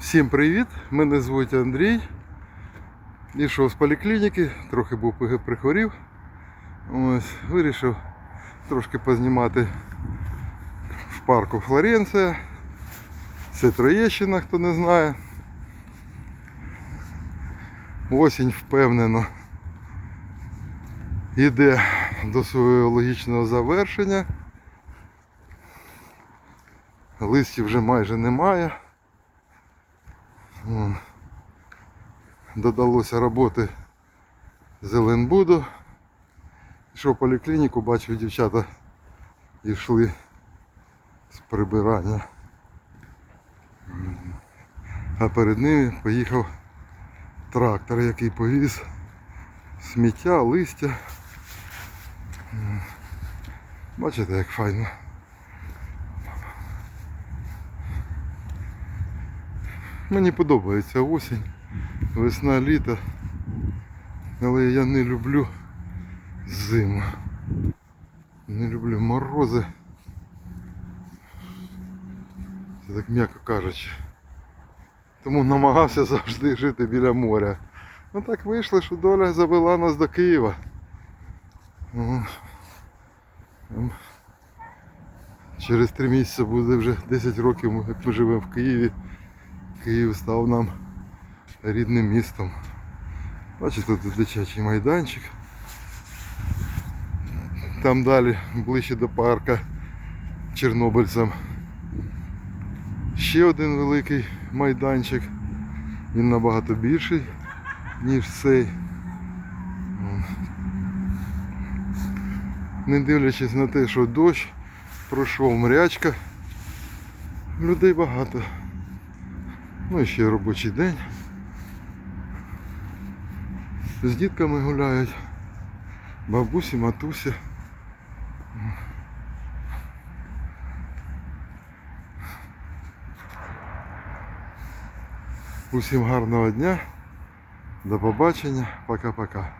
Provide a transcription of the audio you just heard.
Всім привіт! Мене звуть Андрій. Ішов з поліклініки, трохи був прихворів. Ось, вирішив трошки познімати в парку Флоренція. Це Троєщина, хто не знає. Осінь впевнено йде до свого логічного завершення. Листів вже майже немає. Вон. Додалося роботи Зеленбуду. Пішов в поліклініку, бачив дівчата йшли з прибирання. А перед ними поїхав трактор, який повіз сміття, листя. Бачите, як файно. Мені подобається осінь, весна, літо. Але я не люблю зиму. Не люблю морози. Це так м'яко кажучи. Тому намагався завжди жити біля моря. Ну так вийшло, що доля завела нас до Києва. Ну, Через три місяці буде вже 10 років, як ми живемо в Києві. Київ став нам рідним містом. Бачите, тут дитячий майданчик. Там далі, ближче до парка чорнобильцям. Ще один великий майданчик. Він набагато більший, ніж цей. Не дивлячись на те, що дощ, пройшов мрячка, людей багато. Ну і ще робочий день. З дітками гуляють. Бабусі, матусі. Усім гарного дня. До побачення. Пока-пока.